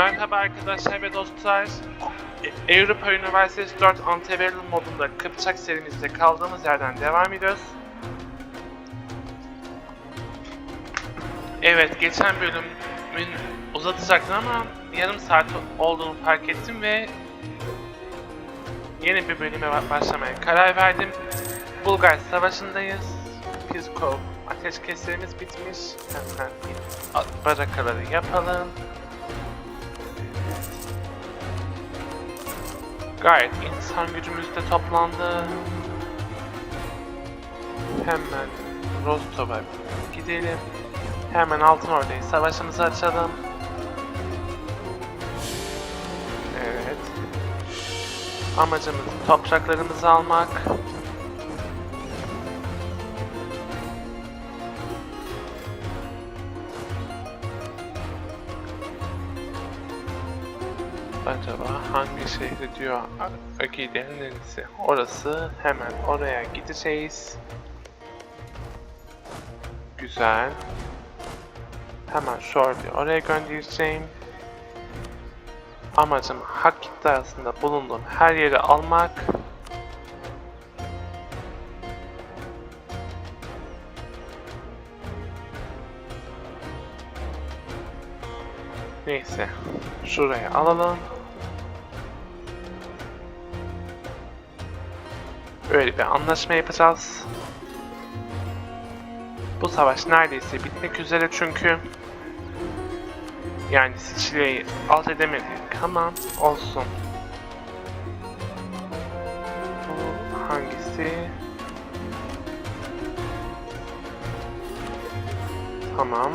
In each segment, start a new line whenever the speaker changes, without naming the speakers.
Merhaba arkadaşlar ve dostlar. Avrupa Üniversitesi 4 Antebellum modunda Kıpçak serimizde kaldığımız yerden devam ediyoruz. Evet, geçen bölümün uzatacaktım ama yarım saat olduğunu fark ettim ve yeni bir bölüme ba- başlamaya karar verdim. Bulgar Savaşı'ndayız. Pskov ateşkeslerimiz bitmiş. Hemen barakaları yapalım. Gayet insan gücümüz de toplandı. Hemen Rostov'a gidelim. Hemen Altın Ordu'yu savaşımızı açalım. Evet. Amacımız topraklarımızı almak. Acaba hangi şehri diyor Akide'nin neresi? Orası. Hemen oraya gideceğiz. Güzel. Hemen orduyu oraya göndereceğim. Amacım hak iddiasında bulunduğum her yeri almak. Neyse. Şuraya alalım. Öyle bir anlaşma yapacağız. Bu savaş neredeyse bitmek üzere çünkü. Yani Sicilya'yı alt edemedik ama olsun. Bu hangisi? Tamam.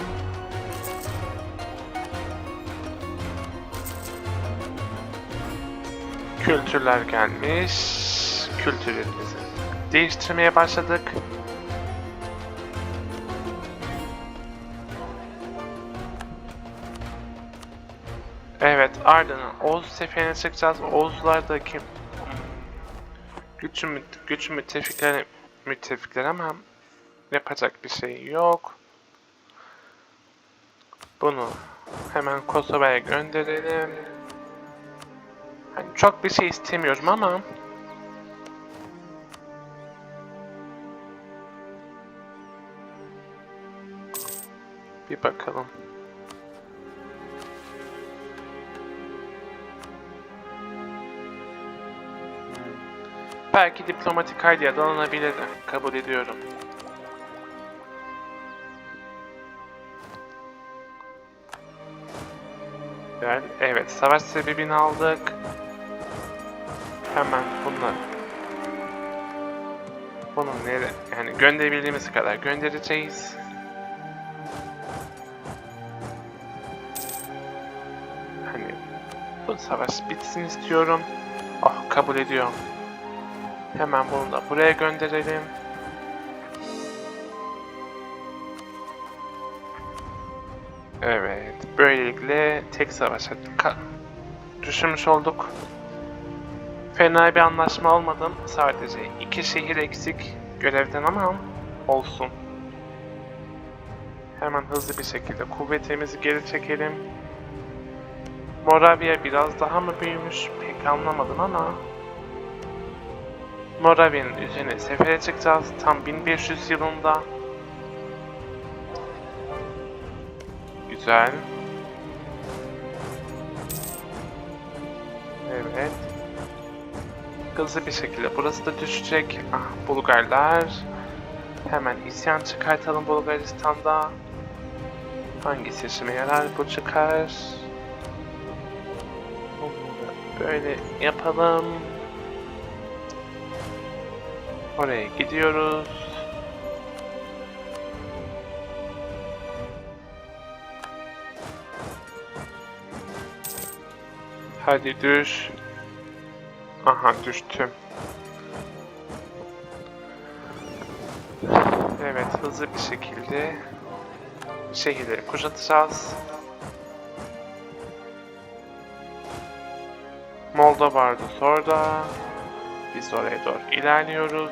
Kültürler gelmiş. Kültürlerimizi değiştirmeye başladık. Evet, ardından Oğuz seferine çıkacağız. Oğuzlardaki güçlü, güçlü müttefikler, müttefikler ama yapacak bir şey yok. Bunu hemen Kosova'ya gönderelim. Hani çok bir şey istemiyorum ama bir bakalım. Belki diplomatik haydiye alınabilir. Kabul ediyorum. Evet, savaş sebebini aldık. Hemen bunlar. Bunu nere yani gönderebildiğimiz kadar göndereceğiz. Savaş bitsin istiyorum. Oh kabul ediyorum. Hemen bunu da buraya gönderelim. Evet, böylelikle tek savaşa düşürmüş olduk. Fena bir anlaşma olmadım. Sadece iki şehir eksik görevden ama olsun. Hemen hızlı bir şekilde kuvvetimizi geri çekelim. Moravia biraz daha mı büyümüş pek anlamadım ama Moravia'nın üzerine sefere çıkacağız tam 1500 yılında. Güzel. Evet. Hızlı bir şekilde burası da düşecek. Ah Bulgarlar. Hemen isyan çıkartalım Bulgaristan'da. Hangisi işime yarar? Bu çıkar. Böyle yapalım. Oraya gidiyoruz. Hadi düş. Aha düştüm. Evet hızlı bir şekilde şehirleri kuşatacağız. Moldova vardı sonra. Biz oraya doğru ilerliyoruz.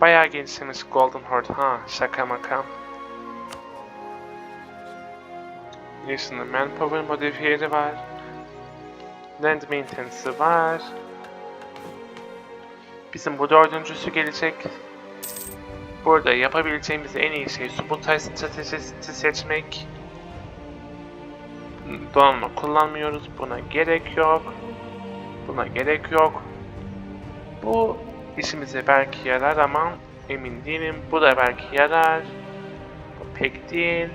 Bayağı gelişmiş Golden Horde ha şaka maka. Yaşında Manpower modifiyeri var. Land Maintenance'ı var. Bizim bu dördüncüsü gelecek. Burada yapabileceğimiz en iyi şey Subutai stratejisi seçmek. Donanma kullanmıyoruz. Buna gerek yok. Buna gerek yok. Bu işimize belki yarar ama emin değilim. Bu da belki yarar. Bu pek değil.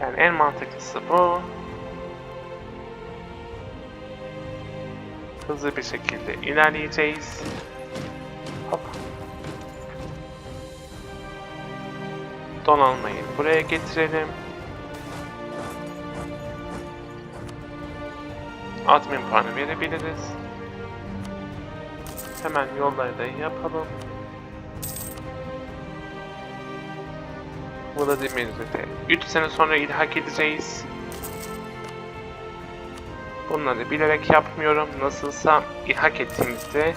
Yani en mantıklısı bu. Hızlı bir şekilde ilerleyeceğiz. Hop. Donanmayı buraya getirelim. Admin puanı verebiliriz. Hemen yolları da yapalım. Vladimir'i de 3 sene sonra ilhak edeceğiz. Bunları bilerek yapmıyorum. Nasılsa ilhak ettiğimizde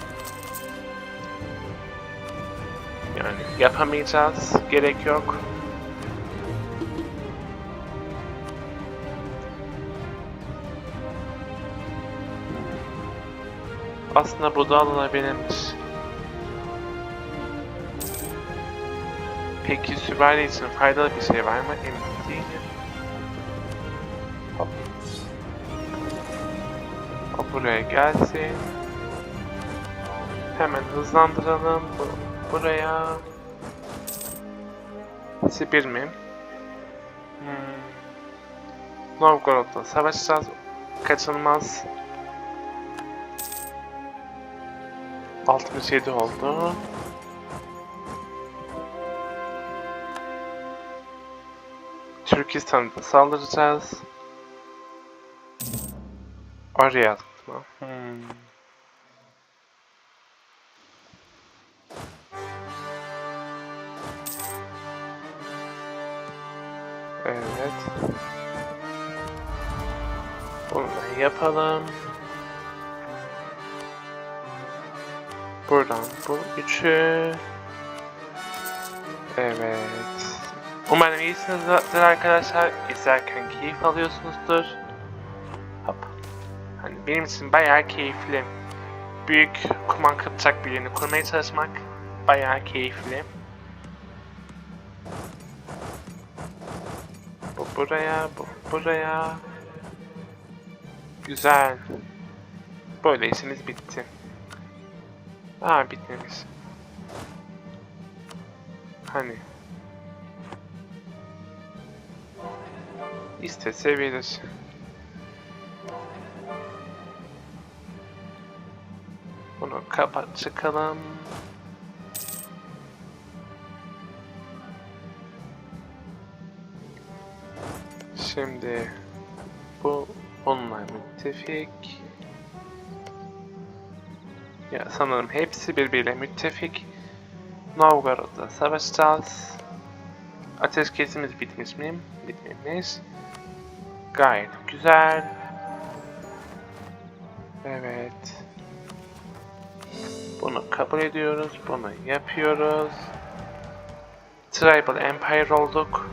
yani yapamayacağız. Gerek yok. Aslında bu da alınabilirmiş. Peki süvari için faydalı bir şey var mı? Emin değilim. Hop. O buraya gelsin. Hemen hızlandıralım. Bu, buraya. Sibir mi? Hmm. Novgorod'la savaşacağız. Kaçınılmaz. 67 oldu. Türkistan'a da saldıracağız. Oraya atma. Hmm. Evet. Bunu yapalım. Buradan bu üçü. Evet. Umarım iyisinizdir arkadaşlar. İzlerken keyif alıyorsunuzdur. Hop. Hani benim için bayağı keyifli. Büyük kuman kıpçak birini kurmaya çalışmak bayağı keyifli. Bu buraya, bu buraya. Güzel. Böyle işimiz bitti. Aa bitmemiş. Hani. İstese verir. Bunu kapat çıkalım. Şimdi bu onunla müttefik. Ya sanırım hepsi birbiriyle müttefik. Novgorod'da savaşacağız. Ateşkesimiz bitmiş mi? Bitmemiş. Gayet güzel. Evet. Bunu kabul ediyoruz. Bunu yapıyoruz. Tribal Empire olduk.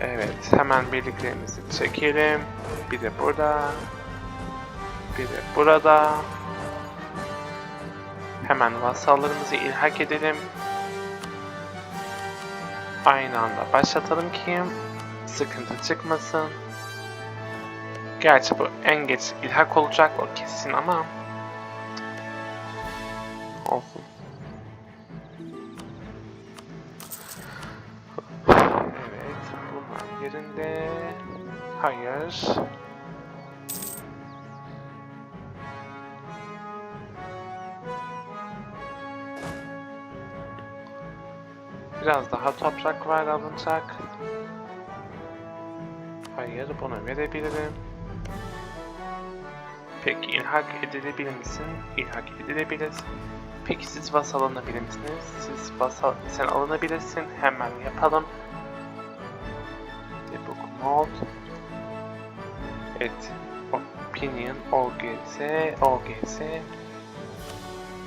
Evet, hemen birliklerimizi çekelim. Bir de burada. Bir de burada. Hemen vasallarımızı ilhak edelim. Aynı anda başlatalım ki sıkıntı çıkmasın. Gerçi bu en geç ilhak olacak o kesin ama olsun. Evet, bunlar yerinde. Hayır. Biraz daha toprak var alınacak. Hayır, bunu verebilirim. Peki ilhak edilebilir misin? İlhak edilebilir. Peki siz vasal alınabilir misiniz? Siz vasal, sen alınabilirsin. Hemen yapalım. Debug mode. Evet. Opinion, OGS, OGS.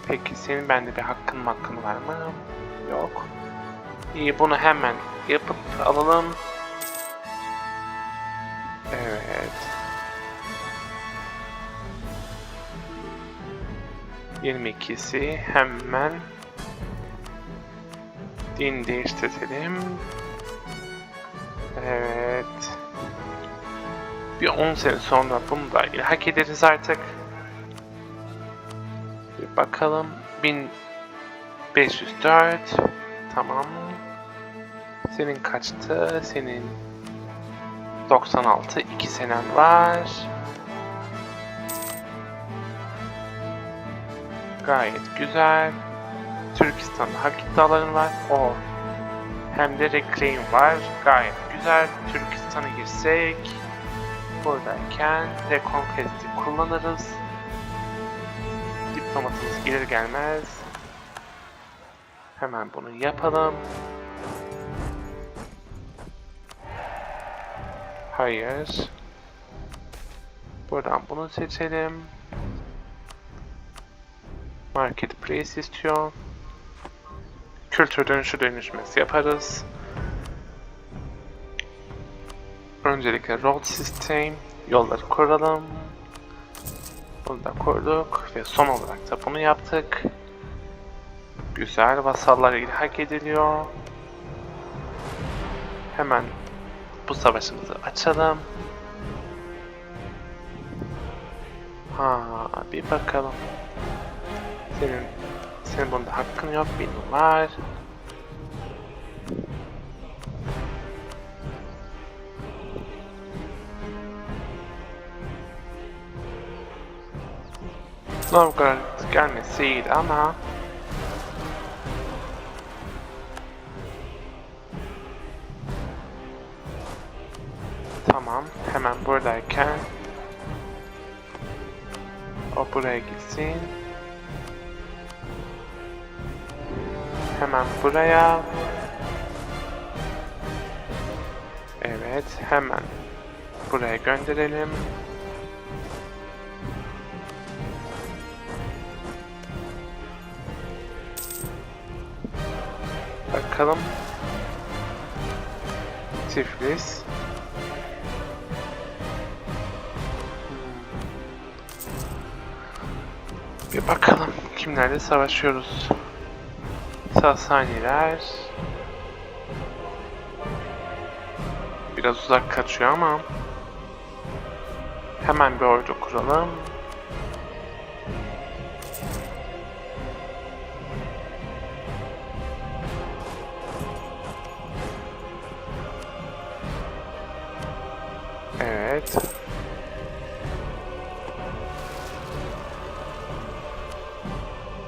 Peki senin bende bir hakkın hakkın var mı? Yok. İyi bunu hemen yapıp alalım. Evet. 22'si hemen din değiştirelim. Evet. Bir 10 sene sonra bunu da ilhak ederiz artık. Bir bakalım. 1504. Tamam. Senin kaçtı? Senin 96. 2 senen var. Gayet güzel. Türkistan'da hak iddiaların var. O. Hem de reclaim var. Gayet güzel. Türkistan'a girsek. Buradayken Reconquest'i kullanırız. Diplomatımız gelir gelmez. Hemen bunu yapalım. Hayır. Buradan bunu seçelim. Marketplace istiyor. Kültür dönüşü dönüşmesi yaparız. Öncelikle road system, yolları kuralım. Bunu da kurduk ve son olarak da bunu yaptık. Güzel, vasallar ilhak ediliyor. Hemen bu savaşımızı açalım. Ha, bir bakalım. Senin, senin bunda hakkın yok, benim var. Novgorod gelmesi iyiydi ama Tamam, hemen buradayken o buraya gitsin. Hemen buraya. Evet, hemen buraya gönderelim. Bakalım. Tiflis. Bir bakalım kimlerle savaşıyoruz. Sasaniler. Biraz uzak kaçıyor ama hemen bir ordu kuralım. Evet.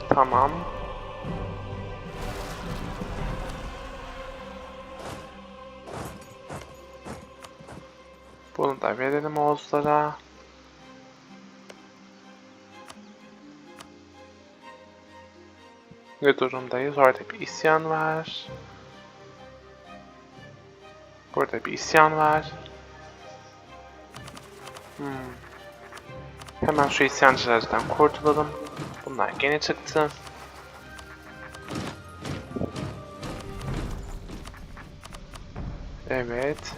Tamam. Bunu da verelim Oğuzlara. Ne durumdayız? Orada bir isyan var. Burada bir isyan var. Hmm. Hemen şu isyancılardan kurtulalım. Bunlar gene çıktı. Evet.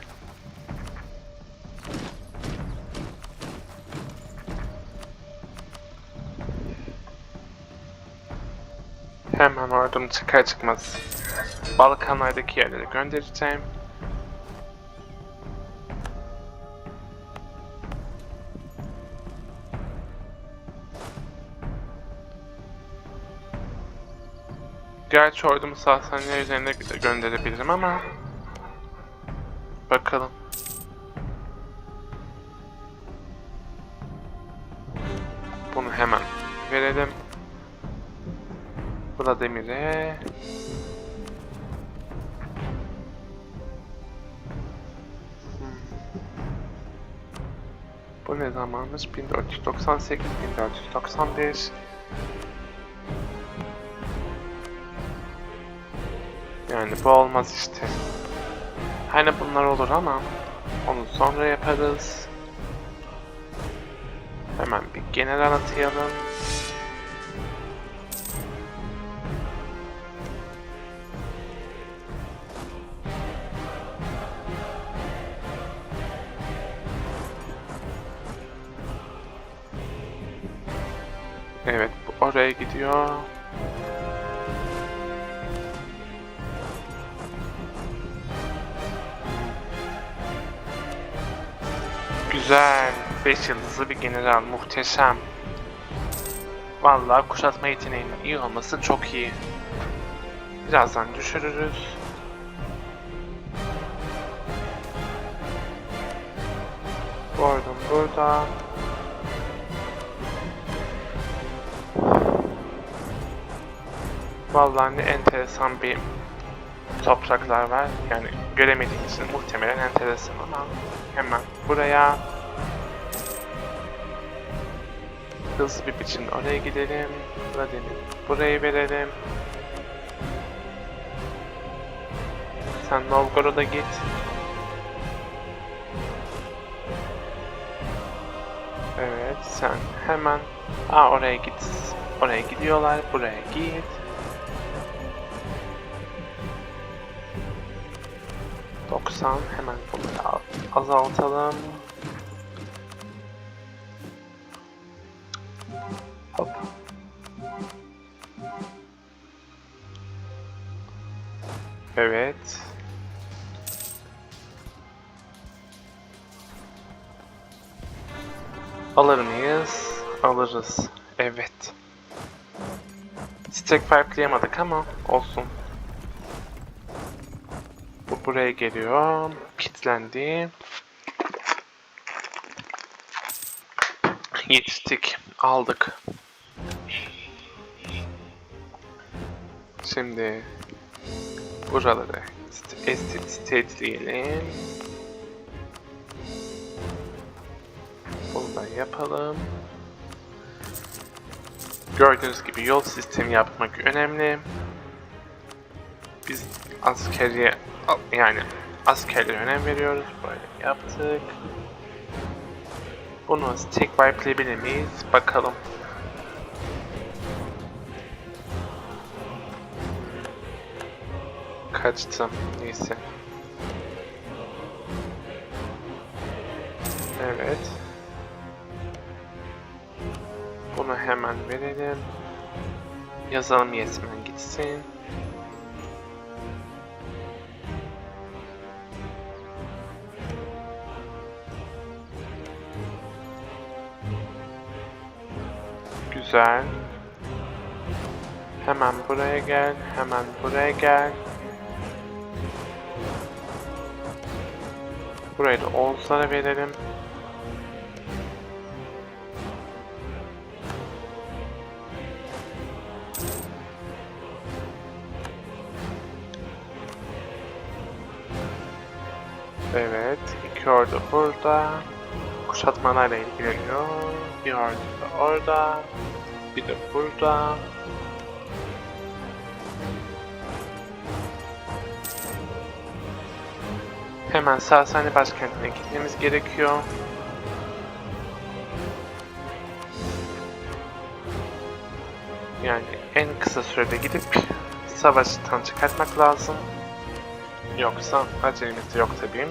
Hemen ordum çıkar çıkmaz Balkanlardaki yerlere göndereceğim. Gerçi ordumu Sasaniler üzerine gö- gönderebilirim ama bakalım. Bunu hemen verelim. Vladimir'e. Bu ne zamanmış? 1498, 1491 Yani bu olmaz işte. Hani bunlar olur ama onu sonra yaparız. Hemen bir genel atayalım. Evet, bu oraya gidiyor. Güzel. 5 yıldızlı bir general. Muhteşem. Vallahi kuşatma yeteneğinin iyi olması çok iyi. Birazdan düşürürüz. Gordon burada. Vallahi ne enteresan bir topraklar var. Yani göremediğim için muhtemelen enteresan ama hemen buraya hızlı bir biçimde oraya gidelim. Vladimir burayı verelim. Sen Novgorod'a git. Evet sen hemen Aa oraya git. Oraya gidiyorlar. Buraya git. Doksan hemen bunu azaltalım. Hop. Evet. Alır mıyız? Alırız. Evet. Stack farklayamadık ama olsun. Bu buraya geliyor. Kitlendi. Yetiştik. Aldık. Şimdi buraları estet stateleyelim. Bunu da yapalım. Gördüğünüz gibi yol sistemi yapmak önemli. Biz askeriye yani askerlere önem veriyoruz. Böyle yaptık. Bunu tek wipe'layabilir miyiz? Bakalım. Kaçtım. Neyse. Evet. Bunu hemen verelim. Yazalım yesmen gitsin. Güzel. Hemen buraya gel. Hemen buraya gel. Burayı da Oğuzlara verelim. Evet, iki ordu burada. Kuşatmalarla ilgileniyor. Bir ordu da orada. Bir de burada. Hemen Sasani başkentine gitmemiz gerekiyor. Yani en kısa sürede gidip savaştan çıkartmak lazım. Yoksa acelemiz yok tabii.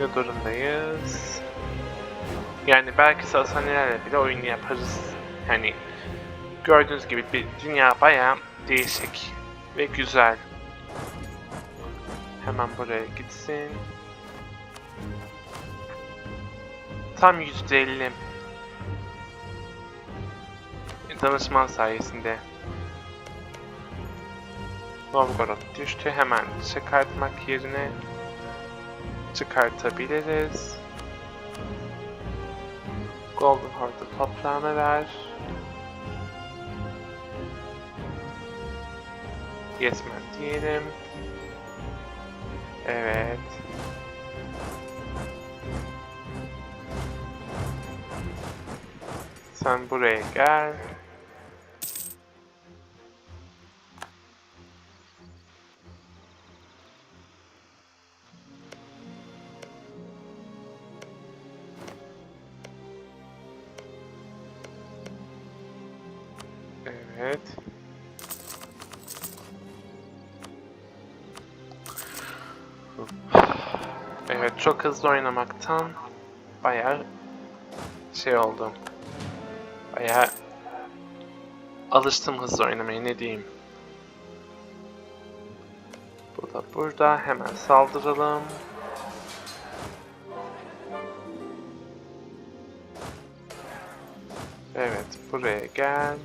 Ne durumdayız? Yani belki Sasanilerle bile oyun yaparız. Yani gördüğünüz gibi bir dünya bayağı değişik ve güzel. Hemen buraya gitsin. Tam %50. Danışman sayesinde. Novgorod düştü. Hemen çıkartmak yerine çıkartabiliriz. Golden Horde'da toprağını ver. Yes man diyelim. Evet. Sen buraya gel. Evet çok hızlı oynamaktan bayağı şey oldu. Baya alıştım hızlı oynamaya ne diyeyim. Bu da burada. Hemen saldıralım. Evet, buraya gel.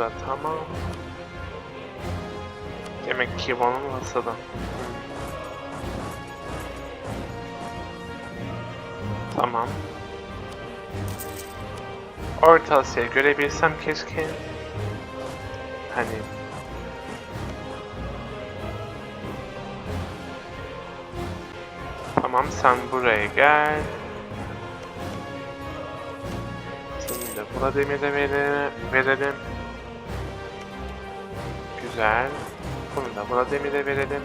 Da tamam. Demek ki masada. Hmm. Tamam. Orta Asya'yı görebilsem keşke. Hani Tamam sen buraya gel. Seni de buna demire verelim. Güzel. Bunu da buna demire verelim.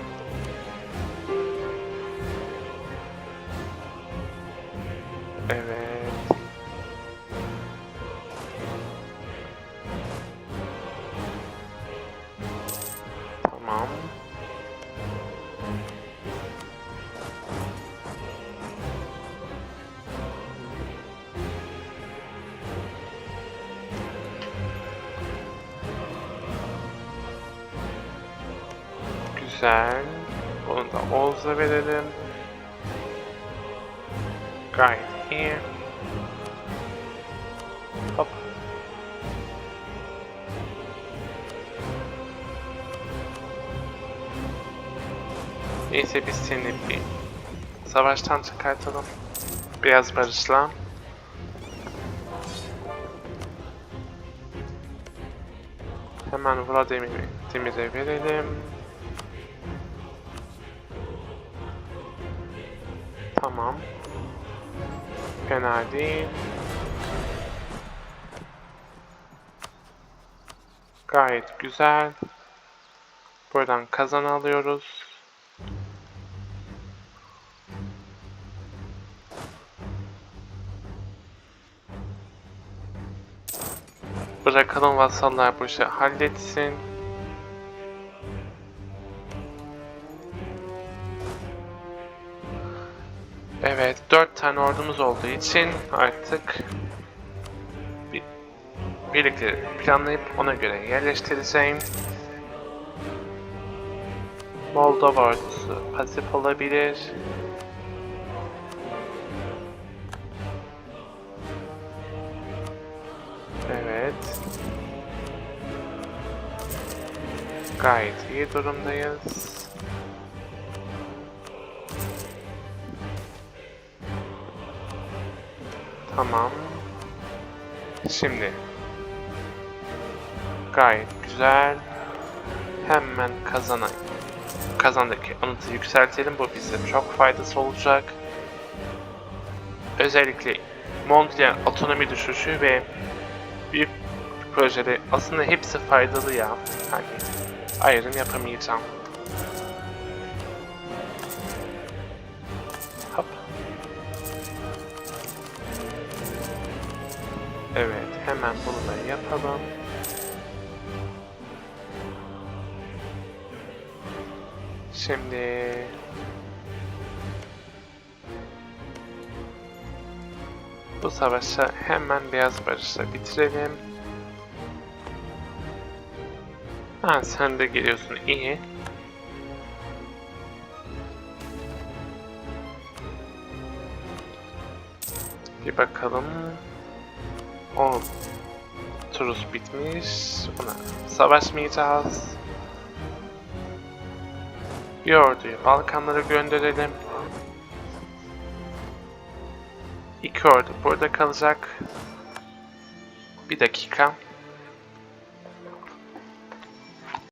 Güzel. Bunu da Oğuz'a verelim. Gayet iyi. Hop. Neyse biz seni bir savaştan çıkartalım. Biraz barışla. Hemen Vladimir'i Demir'e verelim. Fena değil. Gayet güzel. Buradan kazan alıyoruz. Bırakalım vasallar bu işi halletsin. Tane ordumuz olduğu için artık bir, birlikte planlayıp ona göre yerleştireceğim. Moldova ordusu pasif olabilir. Evet. Gayet iyi durumdayız. Tamam. Şimdi. Gayet güzel. Hemen kazana kazandaki anıtı yükseltelim. Bu bize çok faydası olacak. Özellikle Montreal otonomi düşüşü ve büyük projede aslında hepsi faydalı ya. Hani ayrım yapamayacağım. Evet, hemen bunu da yapalım. Şimdi bu savaşı hemen Beyaz Barış'la bitirelim. Ha sen de geliyorsun iyi. Bir bakalım. O turus bitmiş. Buna savaşmayacağız. Bir orduyu Balkanlara gönderelim. İki ordu burada kalacak. Bir dakika.